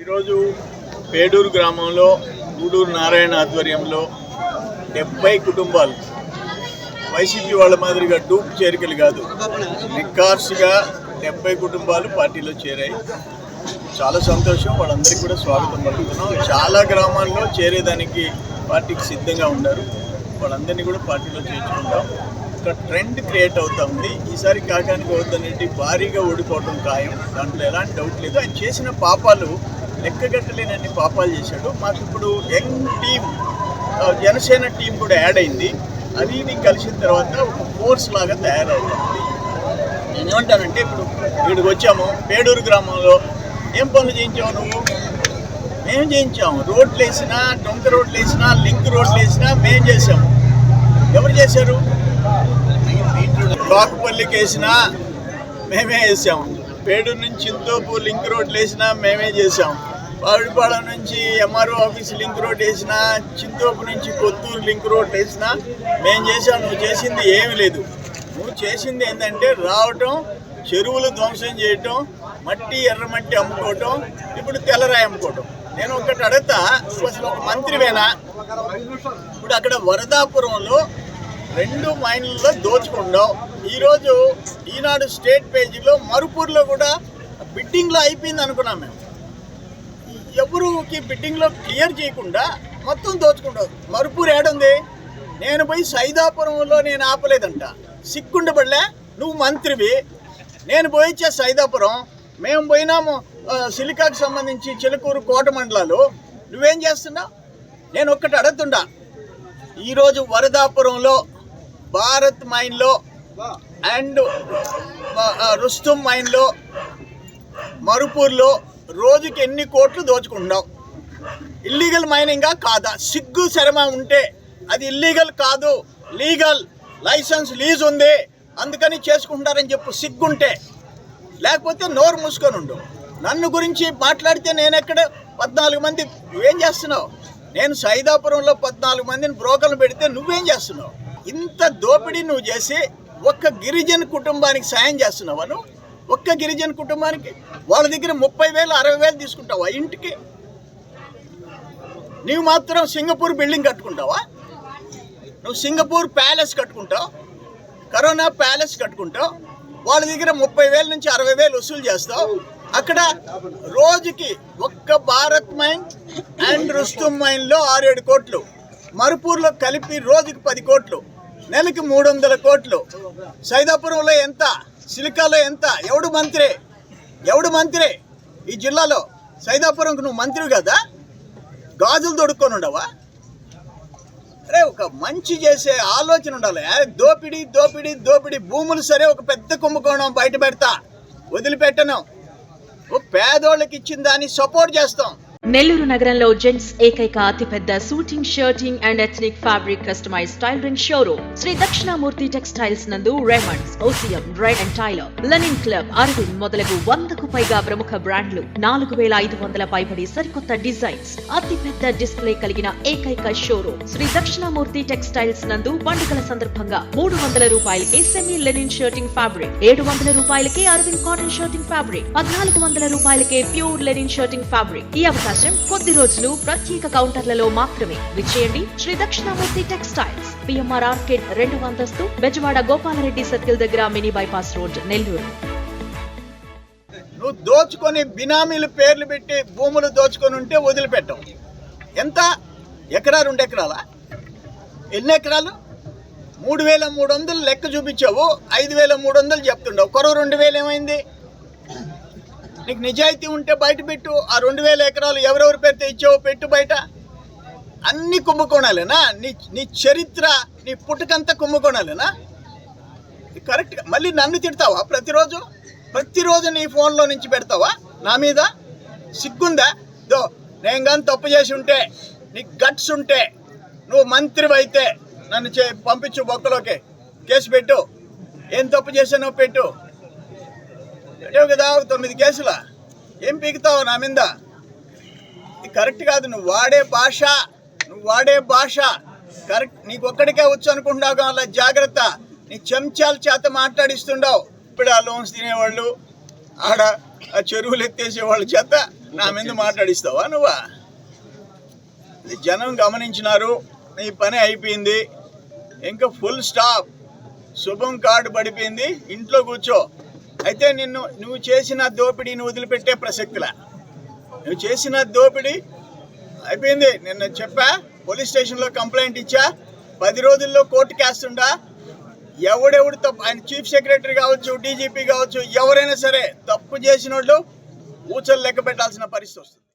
ఈరోజు పేడూరు గ్రామంలో గూడూరు నారాయణ ఆధ్వర్యంలో డెబ్బై కుటుంబాలు వైసీపీ వాళ్ళ మాదిరిగా డూప్ చేరికలు కాదు నిక్కార్స్గా డెబ్బై కుటుంబాలు పార్టీలో చేరాయి. చాలా సంతోషం వాళ్ళందరికీ కూడా స్వాగతం పలుకుతున్నాం. చాలా గ్రామాల్లో చేరేదానికి పార్టీకి సిద్ధంగా ఉన్నారు. వాళ్ళందరినీ కూడా పార్టీలో చేర్చుకుంటాం ఒక ట్రెండ్ క్రియేట్ అవుతా ఉంది. ఈసారి కాకానికి వద్దనేటి భారీగా ఓడిపోవడం ఖాయం. దాంట్లో ఎలాంటి డౌట్ లేదు. ఆయన చేసిన పాపాలు లెక్కగట్టలేనన్ని పాపాలు చేశాడు. మాకు ఇప్పుడు యంగ్ టీం జనసేన టీం కూడా యాడ్ అయింది. అది ఇది కలిసిన తర్వాత ఒక ఫోర్స్ లాగా తయారవుతుంది నేను ఏమంటానంటే ఇప్పుడు వీడికి వచ్చాము పేడూరు గ్రామంలో ఏం పనులు చేయించావు నువ్వు? మేము చేయించాము. రోడ్లు వేసినా డొంక రోడ్లు వేసినా లింక్ రోడ్లు వేసినా మేము చేసాము ఎవరు చేశారు? కాకుపల్లికి వేసినా మేమే వేసాము. పేడు నుంచి ఇంతోపు లింక్ రోడ్లు వేసినా మేమే చేసాం పావిడిపాడ నుంచి ఎంఆర్ఓ ఆఫీస్ లింక్ రోడ్ వేసినా చింతోపు నుంచి కొత్తూరు లింక్ రోడ్ వేసినా మేము చేసాం నువ్వు చేసింది ఏమీ లేదు. నువ్వు చేసింది ఏంటంటే రావటం చెరువులు ధ్వంసం చేయటం మట్టి ఎర్రమట్టి అమ్ముకోవటం ఇప్పుడు తెల్లరాయి అమ్ముకోవటం. నేను ఒకటి అడుగుతా అసలు ఒక మంత్రివేనా ఇప్పుడు అక్కడ వరదాపురంలో రెండు మైన్లలో దోచుకున్నావు ఈరోజు ఈనాడు స్టేట్ పేజీలో మరుపూర్లో కూడా బిడ్డింగ్లో అయిపోయింది అనుకున్నాం మేము. ఎవరుకి బిడ్డింగ్లో క్లియర్ చేయకుండా మొత్తం దోచుకుంటావు మరుపూర్ ఏడుంది? నేను పోయి సైదాపురంలో నేను ఆపలేదంట. సిక్కుండబడలే నువ్వు మంత్రివి. నేను పోయిచ్చే సైదాపురం మేము పోయినాము సిలికాకు సంబంధించి చిలుకూరు కోట మండలాలు. నువ్వేం చేస్తున్నావు? నేను ఒక్కటి అడుగుతుండా ఈరోజు వరదాపురంలో భారత్ మైన్లో అండ్ రుస్తుం మైన్లో మరుపూర్లో రోజుకి ఎన్ని కోట్లు దోచుకుంటున్నావు? ఇల్లీగల్ మైనింగా కాదా? సిగ్గు శరమ ఉంటే అది ఇల్లీగల్ కాదు. లీగల్ లైసెన్స్ లీజ్ ఉంది. అందుకని చేసుకుంటారని చెప్పు సిగ్గుంటే. లేకపోతే నోరు మూసుకొని ఉండు. నన్ను గురించి మాట్లాడితే నేను ఎక్కడ పద్నాలుగు మంది నువ్వేం చేస్తున్నావు? నేను సైదాపురంలో పద్నాలుగు మందిని బ్రోకర్లు పెడితే నువ్వేం చేస్తున్నావు? ఇంత దోపిడీ నువ్వు చేసి ఒక్క గిరిజన కుటుంబానికి సాయం చేస్తున్నావా నువ్వు? ఒక్క గిరిజన కుటుంబానికి? వాళ్ళ దగ్గర ముప్పై వేలు అరవై వేలు తీసుకుంటావా ఇంటికి? నీవు మాత్రం సింగపూర్ బిల్డింగ్ కట్టుకుంటావా? నువ్వు సింగపూర్ ప్యాలెస్ కట్టుకుంటావు? కరోనా ప్యాలెస్ కట్టుకుంటావు? వాళ్ళ దగ్గర ముప్పై వేల నుంచి అరవై వేలు వసూలు చేస్తావు? అక్కడ రోజుకి ఒక్క భారత్ మైన్ అండ్ రుస్తుం మైన్లో ఆరేడు కోట్లు. మరుపూర్లో కలిపి రోజుకి పది కోట్లు. నెలకి మూడు వందల కోట్లు. సైదాపురంలో ఎంత? సిలికాలో ఎంత? ఎవడు మంత్రి? ఎవడు మంత్రి? ఈ జిల్లాలో సైదాపురంకు నువ్వు మంత్రి కదా? గాజులు తొడుక్కొని ఉండవా? అరే ఒక మంచి చేసే ఆలోచన ఉండాలి. దోపిడి దోపిడీ దోపిడీ దోపిడీ. భూములు సరే ఒక పెద్ద కుంభకోణం బయట పెడతా. వదిలిపెట్టను. ఓ పేదోళ్ళకి ఇచ్చిన దాన్ని సపోర్ట్ చేస్తాం. నెల్లూరు నగరంలో జెంట్స్ ఏకైక అతిపెద్ద suiting shirting and ethnic fabric customise tailoring showroom. Shri Dakshinamurthy textiles నందు Raymonds OCM Reid and Taylor Linen Club Arvind మొదలగు వందకు పైగా ప్రముఖ బ్రాండ్లు నాలుగు వేల ఐదు వందల పైబడి సరికొత్త డిజైన్స్ అతిపెద్ద డిస్ప్లే కలిగిన ఏకైక షోరూమ్. శ్రీ దక్షిణామూర్తి టెక్స్టైల్స్ నందు పండుగల సందర్భంగా మూడు వందల రూపాయలకే సెమీ లెనిన్ షర్టింగ్ ఫ్యాబ్రిక్ ఏడు వందల రూపాయలకే అరవింద్ కాటన్ షర్టింగ్ ఫ్యాబ్రిక్ పద్నాలుగు వందల రూపాయలకే ప్యూర్ లెనిన్ షర్టింగ్ ఫ్యాబ్రిక్ ఈ అవకాశం కొద్ది రోజులు ప్రత్యేక కౌంటర్లలో మాత్రమే. విచ్చేయండి Shri Dakshinamurthy textiles. PMR arcade రెండు అంతస్తు బెజవాడ గోపాలరెడ్డి సర్కిల్ దగ్గర మినీ బైపాస్ రోడ్ నెల్లూరు. నువ్వు దోచుకొని బినామీలు పేర్లు పెట్టి భూములు దోచుకొని ఉంటే వదిలిపెట్టవు. ఎంత? ఎకరా రెండు ఎకరాలా? ఎన్ని ఎకరాలు? మూడు వేల మూడు వందలు లెక్క చూపించావు. ఐదు వేల మూడు వందలు చెప్తుండవు. కొరవ రెండు వేలు ఏమైంది? నీకు నిజాయితీ ఉంటే బయట పెట్టు. ఆ రెండు వేల ఎకరాలు ఎవరెవరి పేరుతో ఇచ్చావో పెట్టు బయట. అన్ని కుంభకోణాలేనా? నీ నీ చరిత్ర నీ పుట్టుకంతా కుంభకోణాలేనా? కరెక్ట్గా మళ్ళీ నన్ను తిడతావా ప్రతిరోజు? ప్రతిరోజు నీ ఫోన్లో నుంచి పెడతావా? నా మీద? సిగ్గుందా? దో నేను కానీ తప్పు చేసి ఉంటే నీకు గట్స్ ఉంటే నువ్వు మంత్రివైతే అయితే నన్ను చే పంపించు బొక్కలోకి. కేసు పెట్టు. ఏం తప్పు చేశానో పెట్టు. పెట్టావు కదా తొమ్మిది కేసుల? ఏం పీకుతావు నా మీద? ఇది కరెక్ట్ కాదు నువ్వు వాడే భాష నువ్వు వాడే భాష. కరెక్ట్ నీకు ఒక్కడికే వచ్చు అనుకుంటున్నావు అలా జాగ్రత్త. నీ చెంచాల చేత మాట్లాడిస్తుండవు. ఇప్పుడు ఆ లోన్స్ తినేవాళ్ళు ఆడ ఆ చెరువులు ఎత్తేసే వాళ్ళ చేత నా మీద మాట్లాడిస్తావా నువ్వా? జనం గమనించినారు నీ పని అయిపోయింది. ఇంకా ఫుల్ స్టాప్ శుభం కార్డు పడిపోయింది ఇంట్లో కూర్చో. అయితే నిన్ను నువ్వు చేసిన దోపిడీని వదిలిపెట్టే ప్రసక్తిలా. నువ్వు చేసిన దోపిడీ అయిపోయింది. నిన్న చెప్పా పోలీస్ స్టేషన్లో కంప్లైంట్ ఇచ్చా పది రోజుల్లో కోర్టు కేస్తుండా ఎవడెవడు తప్పు ఆయన చీఫ్ సెక్రటరీ కావచ్చు డీజీపీ కావచ్చు ఎవరైనా సరే తప్పు చేసిన వాళ్ళు ఊచలు లెక్క పెట్టాల్సిన పరిస్థితి వస్తుంది.